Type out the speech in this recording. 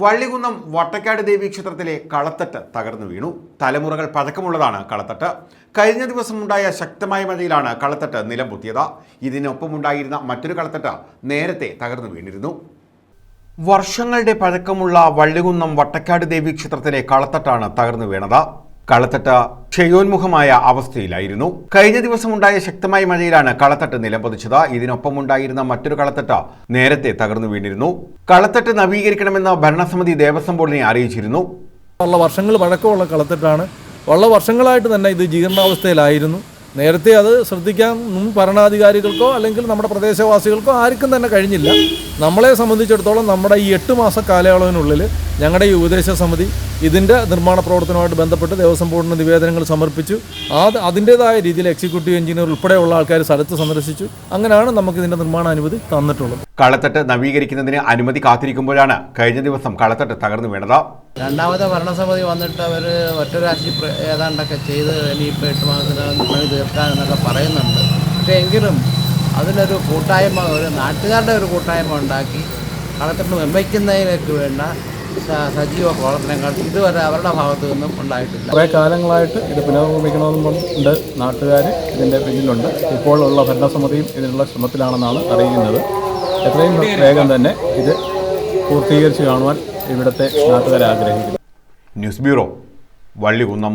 വള്ളികുന്നം വട്ടക്കാട് ദേവി ക്ഷേത്രത്തിലെ കളത്തട്ട് തകർന്നു വീണു. തലമുറകൾ പഴക്കമുള്ളതാണ് കളത്തട്ട്. കഴിഞ്ഞ ദിവസം ഉണ്ടായ ശക്തമായ മഴയിലാണ് കളത്തട്ട് നിലംപൊത്തിയത്. ഇതിനൊപ്പമുണ്ടായിരുന്ന മറ്റൊരു കളത്തട്ട് നേരത്തെ തകർന്നു വീണിരുന്നു. വർഷങ്ങളുടെ പഴക്കമുള്ള വള്ളികുന്നം വട്ടക്കാട് ദേവി ക്ഷേത്രത്തിലെ കളത്തട്ടാണ് തകർന്നു വീണത്. കളത്തട്ട് ക്ഷയോന്മുഖമായ അവസ്ഥയിലായിരുന്നു. കഴിഞ്ഞ ദിവസമുണ്ടായ ശക്തമായ മഴയിലാണ് കളത്തട്ട് നിലംപതിച്ചത്. ഇതിനൊപ്പമുണ്ടായിരുന്ന മറ്റൊരു കളത്തട്ട് നേരത്തെ തകർന്നു വീണിരുന്നു. കളത്തട്ട് നവീകരിക്കണമെന്ന് ഭരണസമിതി ദേവസ്വം ബോർഡിനെ അറിയിച്ചിരുന്നു. ഉള്ള വർഷങ്ങൾ പഴക്കമുള്ള കളത്തട്ടാണ്. ഉള്ള വർഷങ്ങളായിട്ട് തന്നെ ഇത് ജീർണാവസ്ഥയിലായിരുന്നു. നേരത്തെ അത് ശ്രദ്ധിക്കാൻ മുൻ ഭരണാധികാരികൾക്കോ അല്ലെങ്കിൽ നമ്മുടെ പ്രദേശവാസികൾക്കോ ആർക്കും തന്നെ കഴിഞ്ഞില്ല. നമ്മളെ സംബന്ധിച്ചിടത്തോളം നമ്മുടെ ഈ എട്ട് മാസ കാലയളവിനുള്ളിൽ ഞങ്ങളുടെ ഈ ഉപദേശ സമിതി ഇതിന്റെ നിർമ്മാണ പ്രവർത്തനവുമായിട്ട് ബന്ധപ്പെട്ട് ദേവസ്വം ബോർഡിന് നിവേദനങ്ങൾ സമർപ്പിച്ചു. അത് അതിന്റേതായ രീതിയിൽ എക്സിക്യൂട്ടീവ് എഞ്ചിനീയർ ഉൾപ്പെടെയുള്ള ആൾക്കാർ സ്ഥലത്ത് സന്ദർശിച്ചു. അങ്ങനെയാണ് നമുക്ക് ഇതിന്റെ നിർമ്മാണ അനുമതി തന്നിട്ടുള്ളത്. കളത്തട്ട് നവീകരിക്കുന്നതിന് അനുമതി കാത്തിരിക്കുമ്പോഴാണ് കഴിഞ്ഞ ദിവസം കളത്തട്ട് തകർന്നു വീണത്. രണ്ടാമത്തെ ഭരണസമിതി വന്നിട്ട് അവർ ഒറ്റരാശി ഏതാണ്ടൊക്കെ ചെയ്ത് ഇനിയിപ്പോൾ എട്ട് മാസത്തിനകം പണി തീർക്കാമെന്നൊക്കെ പറയുന്നുണ്ട്. പക്ഷേ എങ്കിലും അതിനൊരു കൂട്ടായ്മ ഒരു നാട്ടുകാരുടെ ഒരു കൂട്ടായ്മ ഉണ്ടാക്കി കളത്തിട്ട് നിർമ്മിക്കുന്നതിലേക്ക് വേണ്ട സജീവ പ്രവർത്തനങ്ങൾ ഇതുവരെ അവരുടെ ഭാഗത്തു നിന്നും ഉണ്ടായിട്ടില്ല. കുറേ കാലങ്ങളായിട്ട് ഇത് പുനർനിർമ്മിക്കണമെന്നും ഉണ്ട് നാട്ടുകാർ ഇതിന്റെ പിന്നിലുണ്ട്. ഇപ്പോൾ ഉള്ള ഭരണസമിതിയും ഇതിനുള്ള ശ്രമത്തിലാണെന്നാണ് അറിയുന്നത്. എത്രയും വേഗം തന്നെ ഇത് പൂർത്തീകരിച്ച് കാണുവാൻ ഇവിടുത്തെ നാട്ടുകാർ ആഗ്രഹിക്കുന്നു ന്യൂസ് ബ്യൂറോ വള്ളികുന്നം.